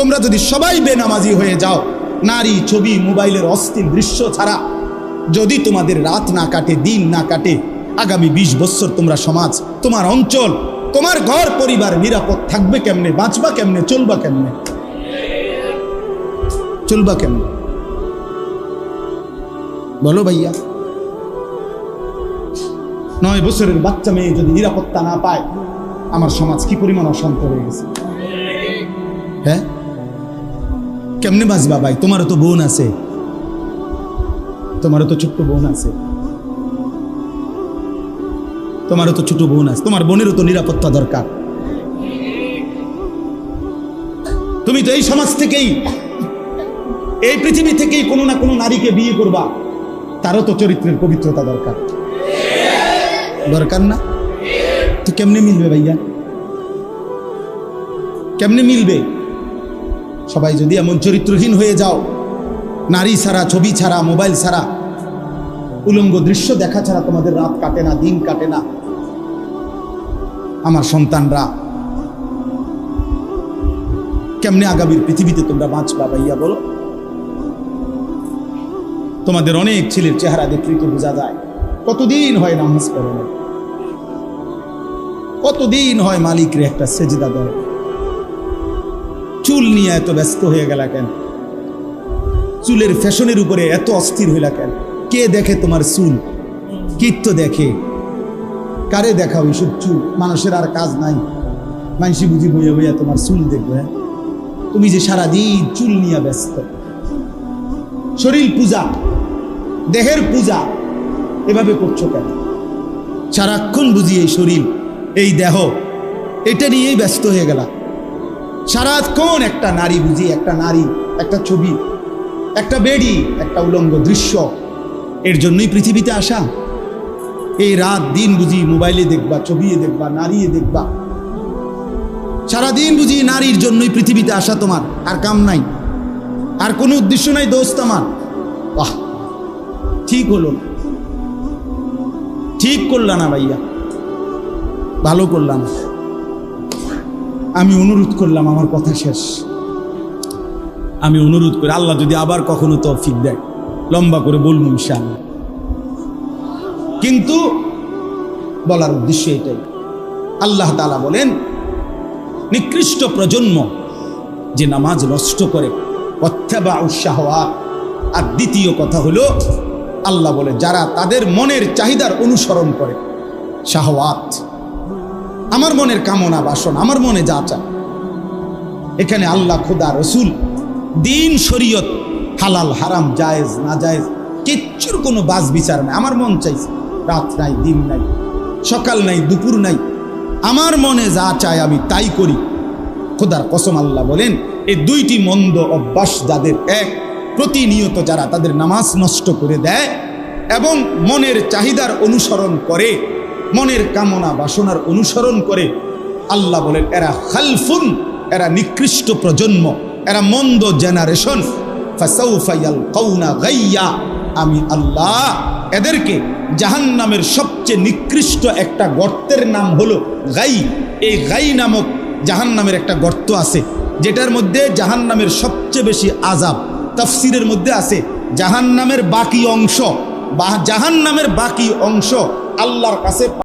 তোমরা যদি সবাই বেনামাজি হয়ে যাও, নারী ছবি, মোবাইলের অস্থির দৃশ্য ছাড়া, যদি তোমাদের রাত না কাটে, দিন না কাটে, আগামী ২০ বছর তোমরা সমাজ, তোমার অঞ্চল, তোমার ঘর, পরিবার নিরাপদ থাকবে কেমনে, বাঁচবা কেমনে, চলবা কেমনে? চলবা কেমনে? বলো ভাইয়া। নয় বছরের বাচ্চা মেয়ে যদি নিরাপত্তা না পায়, আমার সমাজ কি পরিমাণ অশান্ত হয়ে গেছে? হ্যাঁ? কেমনে বাঁচবা ভাই? তোমারও তো বোন আছে। তোমারও তো ছোট্ট বোন আছে। তোমারও তো ছোট বোন আছে। তোমার বোনেরও তো নিরাপত্তা দরকার। তুমি তো এই সমাজ থেকেই, এই পৃথিবী থেকেই কোনো না কোনো নারীকে বিয়ে করবা। তারও তো চরিত্রের পবিত্রতা দরকার। দরকার না? তো কেমনে মিলবে ভাইয়া? কেমনে মিলবে? সবাই যদি এমন চরিত্রহীন হয়ে যাও, নারী ছাড়া, ছবি ছাড়া, মোবাইল ছাড়া, উলঙ্গ দৃশ্য দেখা ছাড়া তোমাদের রাত কাটে না, দিন কাটে না। আমার সন্তানরা, কেমনে আগামীর পৃথিবীতে তোমরা বাঁচবা ভাইয়া বলো? তোমাদের অনেক ছেলের চেহারা দেখলেই তো বোঝা যায়? কতদিন হয় নামাজ পড়ে কতদিন হয় মালিকরে একটা সেজদা দেয়? চুল নিয়ে এত ব্যস্ত হয়ে গেল কেন? চুলের ফ্যাশনের উপরে এত অস্থির হইলা কেন? কে দেখে তোমার চুল? কীর্ত দেখে? কারে দেখাও এইসব চুল? মানুষের আর কাজ নাই। মানসি বুঝি বইয়া বইয়া তোমার চুল দেখবে হ্যাঁ? তুমি যে সারাদিন চুল নিয়ে ব্যস্ত। শরীর পূজা, দেহের পূজা, এভাবে করছ কেন? সারাক্ষণ বুঝি এই শরীর, এই দেহ, এটা নিয়েই ব্যস্ত হয়ে গেলা। সারাক্ষণ একটা নারী বুঝি, একটা নারী, একটা ছবি, একটা বেডি, একটা উলঙ্গ দৃশ্য, এর জন্যই পৃথিবীতে আসা। এই রাত দিন বুঝি মোবাইলে দেখবা, ছবিয়ে দেখবা, নারীয়ে দেখবা। সারাদিন বুঝি নারীর জন্যই পৃথিবীতে আসা তোমার, আর কাম নাই। আর কোনো উদ্দেশ্য নাই, দোস্ত আমার। বাহ, ঠিক হলো না। ঠিক করলা না ভাইয়া, ভালো করলাম আমি অনুরোধ করলাম, আমার কথা শেষ। আমি অনুরোধ করি, আল্লাহ যদি আবার কখনো তৌফিক দেয়, লম্বা করে বলব ইনশাআল্লাহ। কিন্তু বলার উদ্দেশ্য এটাই। আল্লাহ তালা বলেন, নিকৃষ্ট প্রজন্ম যে নামাজ নষ্ট করে অথবা উৎসাহা আর দ্বিতীয় কথা হলো, আল্লাহ বলে, যারা তাদের মনের চাহিদার অনুসরণ করে, শাহওয়াত। আমার মনের কামনা বাসন, আমার মনে যা চায়। এখানে আল্লাহ, খোদা, রসুল, দিন, শরীয়ত, হালাল, হারাম, জায়েজ, না জায়েজ, কিচ্ছুর কোনো বাস বিচার নাই। আমার মন চাইছে, রাত নাই, দিন নাই, সকাল নাই, দুপুর নাই। আমার মনে যা চায় আমি তাই করি। খোদার কসম আল্লাহ বলেন, এই দুইটি মন্দ অভ্যাস যাদের এক, প্রতিনিয়ত যারা তাদের নামাজ নষ্ট করে দেয় এবং মনের চাহিদার অনুসরণ করে মনের কামনা বাসনার অনুসরণ করে আল্লাহ বলেন, এরা খালফুন, এরা নিকৃষ্ট প্রজন্ম, এরা মন্দ জেনারেশন। আমি আল্লাহ, এদেরকে জাহান্নামের সবচেয়ে নিকৃষ্ট একটা গর্তের নাম হলো গাই। এই গাই নামক জাহান্নামের একটা গর্ত আছে, যেটার মধ্যে জাহান্নামের সবচেয়ে বেশি আজাব তাফসিরের মধ্যে আছে, জাহান্নামের বাকি অংশ। বা জাহান্নামের বাকি অংশ আল্লাহর কাছে